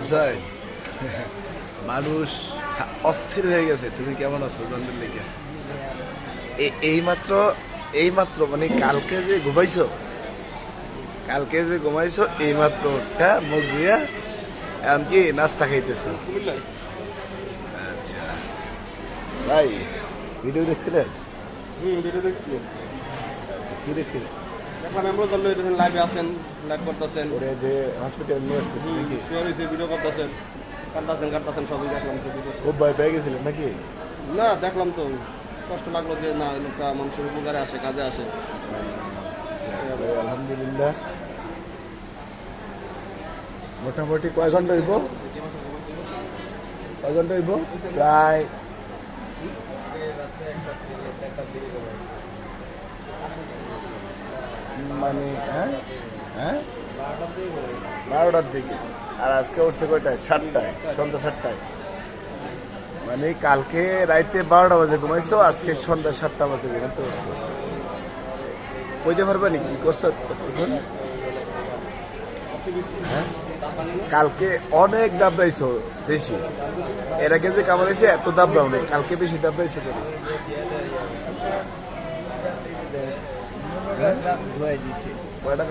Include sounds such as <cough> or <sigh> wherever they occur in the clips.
বুঝাই মানুষ অস্থির হয়ে গেছে। তুমি কেমন আছো? জানতে লেগে। এইমাত্র এইমাত্র মানে কালকে যে ঘুমাইছো কালকে যে ঘুমাইছো এইমাত্র ওটা মুখ ধুইয়া এমনকি নাস্তা খাইতেছো। আচ্ছা। ভাই ভিডিও দেখছিলেন? ভিডিও দেখছি। আচ্ছা, কি দেখছিলেন? দেখলাম দেখেন লাইভে আছেন লাইভ করতেছেন। ওরে যে হসপিটাল নিয়ে নাকি? ভিডিও করতেছেন। কাটতেছেন কাটতেছেন সবই দেখলাম খুব ভয় পেয়ে গেছিলেন নাকি? না দেখলাম তো। কষ্ট লাগল যে না লোকটা মানুষের উপকারে আসে কাজে আসে। আলহামদুলিল্লাহ। মোটামুটি কয় ঘণ্টা হইব? কয় ঘণ্টা হইব? প্রায়। মানে হ্যাঁ? হ্যাঁ? বারোটার দিকে। আর আজকে উঠছে কয়টায়? সাতটায়, সন্ধ্যা সাতটায়। মানে কালকে রাইতে বারোটা বাজে ঘুমাইছো, আজকে সন্ধ্যা সাতটা বাজে ঘুমাতে পারছ। কইতে পারবে নি? কি করছ? হ্যাঁ? কালকে অনেক দাবড়াইছো বেশি। এর আগে যে কামাইছে এত দাবড়াও নেই। কালকে বেশি দাবড়াইছো কেন? কয়টা? দাঁত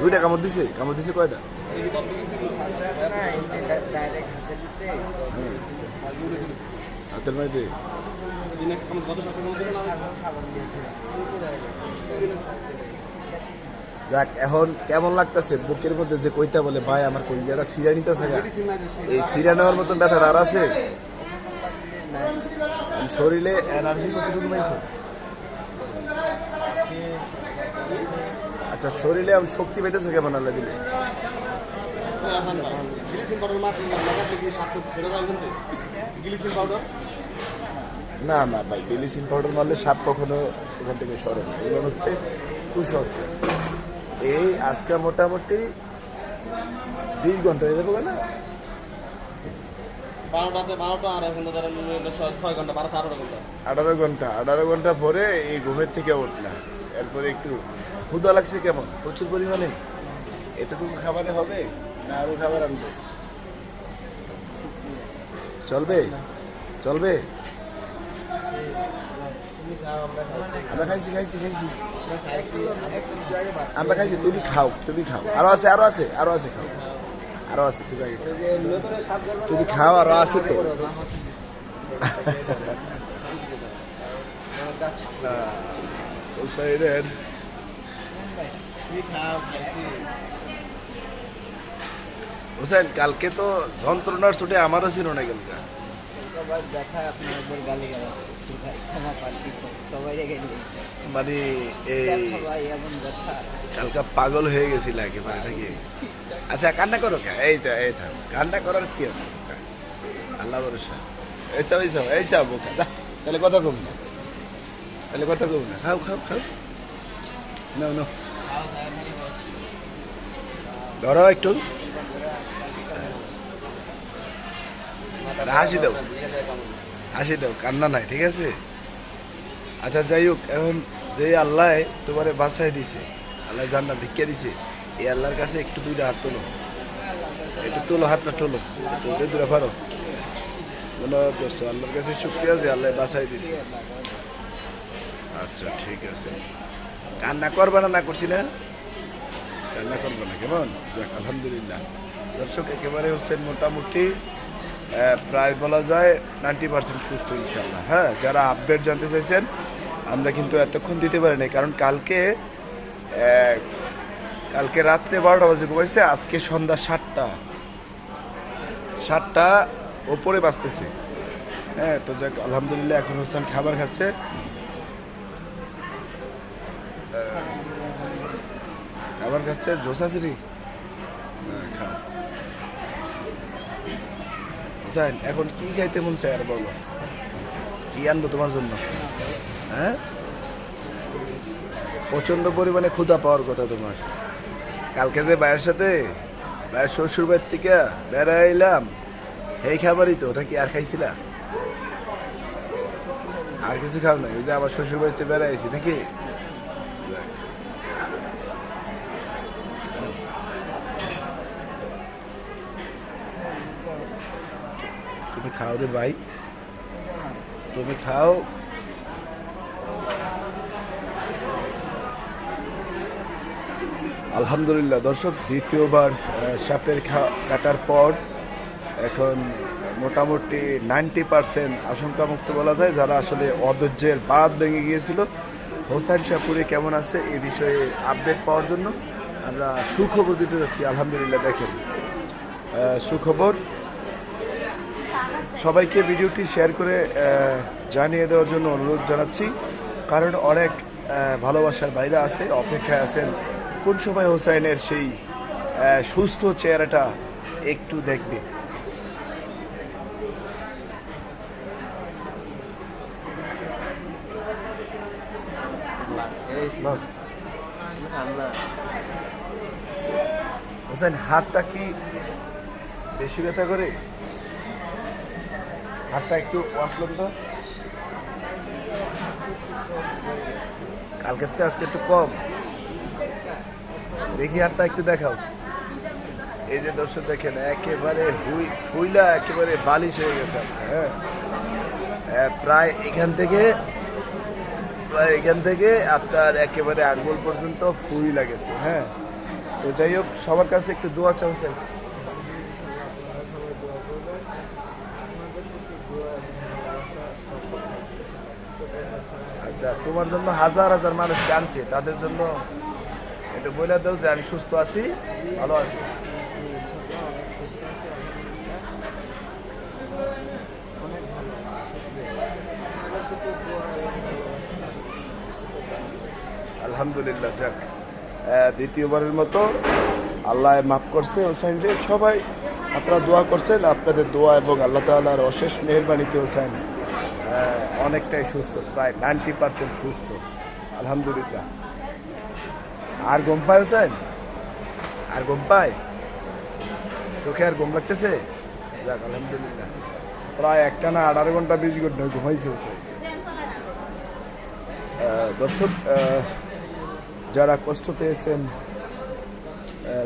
দুইটা কামড় দিছে? কামড় দিছে কয়টা? হাতের মাইতে? যাক, এখন কেমন লাগতেছে? বুকের মধ্যে যে কইতা বলে, ভাই, আমার কইলাটা সিরা নিতেছে এই সিরা নেওয়ার মতন ব্যথাটা আর আছে? শরীরে এনার্জি কতটুকু আচ্ছা শরীরে আমি শক্তি পাইতেছো কেমন আল্লাহ দিলে। না না ভাই বেলিসিন পাউডার মারলে সাপ কখনো ওখান থেকে সরে না। এগুলো হচ্ছে কুসংস্কার। এই আজকে মোটামুটি বিশ ঘণ্টা হয়ে যাব না বারোটাতে বারোটা আর এখন ধরেন ছয় ঘণ্টা বারো আঠারো ঘণ্টা। আঠারো ঘণ্টা আঠারো ঘণ্টা পরে এই ঘুমের থেকে উঠলাম। এরপরে একটু ক্ষুদা লাগছে কেমন? প্রচুর পরিমাণে। এতটুকু খাবারে হবে না আরও খাবার আনব? চলবে? চলবে? আমরা খাইছি খাইছি খাইছি। আমরা খাইছি তুমি খাও তুমি খাও। আরও আছে আরও আছে আরও আছে খাও। আরও আছে তুমি আগে খাও। তুমি খাও আরও আছে তো। <laughs> ওই সাইডের হোসেন কালকে তো যন্ত্রণার ছুটে আমারও ছিল না কালকে মানে এই কালকে পাগল হয়ে গেছিল একেবারে নাকি? আচ্ছা কান্না করো কে? এই তো এই থাক কান্না করার কি আছে? আল্লাহ ভরসা। এইসব এইসব এইসব বোকা। তাহলে কথা কম না। তাহলে কথা কম না। খাও খাও খাও। নাও নাও। ধরো একটু। হাসি দাও। হাসি দাও, কান্না নাই, ঠিক আছে? আচ্ছা যাই হোক, এখন যে আল্লাহ তোমারে বাঁচাই দিছে, আল্লাহ জান্নাত ভিক্ষা দিছে, এই আল্লাহর কাছে একটু দুইটা হাত তোলো। একটু তোলো, হাতটা তোলো। দূরে পারো। ধন্যবাদ দর্শক আল্লাহর কাছে শুক্রিয়া যে আল্লাহ বাঁচাই দিছে। আচ্ছা ঠিক আছে। কান্না করবা না না করছি না? কান্না করব না, কেমন? যাক, আলহামদুলিল্লাহ। দর্শক, একেবারে হচ্ছেন মোটামুটি প্রায় বলা যায় নাইনটি পার্সেন্ট সুস্থ ইনশাল্লাহ হ্যাঁ যারা আপডেট জানতে চাইছেন, আমরা কিন্তু এতক্ষণ দিতে পারি নাই, কারণ কালকে কালকে রাত্রে বারোটা বাজে ঘুমাইছে, আজকে সন্ধ্যা সাতটা। সাতটা ওপরে বাঁচতেছে হ্যাঁ তো যাক, আলহামদুলিল্লাহ, এখন হোসেন খাবার খাচ্ছে। খাবার খাচ্ছে জোসাসিরি হ্যাঁ খাও। এখন কি খাইতে মন চায় আর বলো? কি আনব তোমার জন্য? হ্যাঁ? প্রচণ্ড পরিমাণে ক্ষুধা পাওয়ার কথা তোমার। কালকে যে ভাইয়ের সাথে, ভাইয়ের শ্বশুর বাড়ির থেকে বেড়াইলাম এই খাবারই তো, ওটা কি আর খাইছিলা? আর কিছু খাও না ওই যে আমার শ্বশুর বাড়িতে বেড়াইছি নাকি। তুমি খাও রে ভাই। তুমি খাও। আলহামদুলিল্লাহ, দর্শক, দ্বিতীয়বার সাপের কাটার পর এখন মোটামুটি নাইনটি পার্সেন্ট আশঙ্কামুক্ত বলা যায়, যারা আসলে অধৈর্যের বাদ ভেঙে গিয়েছিল। হোসাইন শাহপুরে কেমন আছে এ বিষয়ে আপডেট পাওয়ার জন্য? আমরা সুখবর দিতে যাচ্ছি, আলহামদুলিল্লাহ, দেখেন। সুখবর। সবাইকে ভিডিওটি শেয়ার করে জানিয়ে দেওয়ার জন্য অনুরোধ জানাচ্ছি। কারণ অনেক ভালোবাসার বাইরে আছে, অপেক্ষায় আছেন কোন সময় হোসাইনের সেই সুস্থ চেহারাটা একটু দেখবে। হোসেন, হাতটা কি বেশি ব্যথা করে? হাতটা একটু আসলাম তো। কালকের থেকে আজকে একটু কম। দেখি হাতটা একটু দেখাও। এই যে দর্শক, দেখেন, একেবারে হুই, হুইলা, একেবারে বালিশ হয়ে গেছে হ্যাঁ। প্রায় এখান থেকে এখান থেকে আপনার একেবারে আঙ্গুল পর্যন্ত ফুই লাগেছে হ্যাঁ? তো যাই হোক, সবার কাছে একটু দোয়া চাইছেন আচ্ছা তোমার জন্য হাজার হাজার মানুষ জানছে, তাদের জন্য একটু বলে দাও যে আমি সুস্থ আছি, ভালো আছি। আলহামদুলিল্লাহ, যাক। দ্বিতীয়বারের মতো আল্লাহ মাফ করছে, হোসাইন রে। সবাই আপনারা দোয়া করছেন, আপনাদের দোয়া এবং আল্লাহ তাআলার অশেষ মেহরবানিতে হোসাইন অনেকটাই সুস্থ, প্রায় নাইনটি পার্সেন্ট সুস্থ। আলহামদুলিল্লাহ। আর গম পায় হোসেন আর গম পায়? চোখে আর ঘুম লাগতেছে? যাক, আলহামদুলিল্লাহ। প্রায় একটা না আঠারো ঘণ্টা, বিশ ঘণ্টা ঘুমাইছে হোসেন দর্শক যারা কষ্ট পেয়েছেন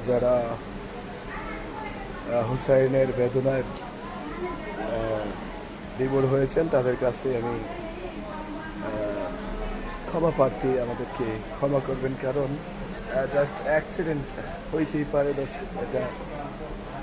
যারা হুসাইনের বেদনার বিবর হয়েছেন, তাদের কাছে আমি ক্ষমা প্রার্থী আমাদেরকে ক্ষমা করবেন। কারণ জাস্ট অ্যাক্সিডেন্ট হইতেই পারে দর্শক, এটা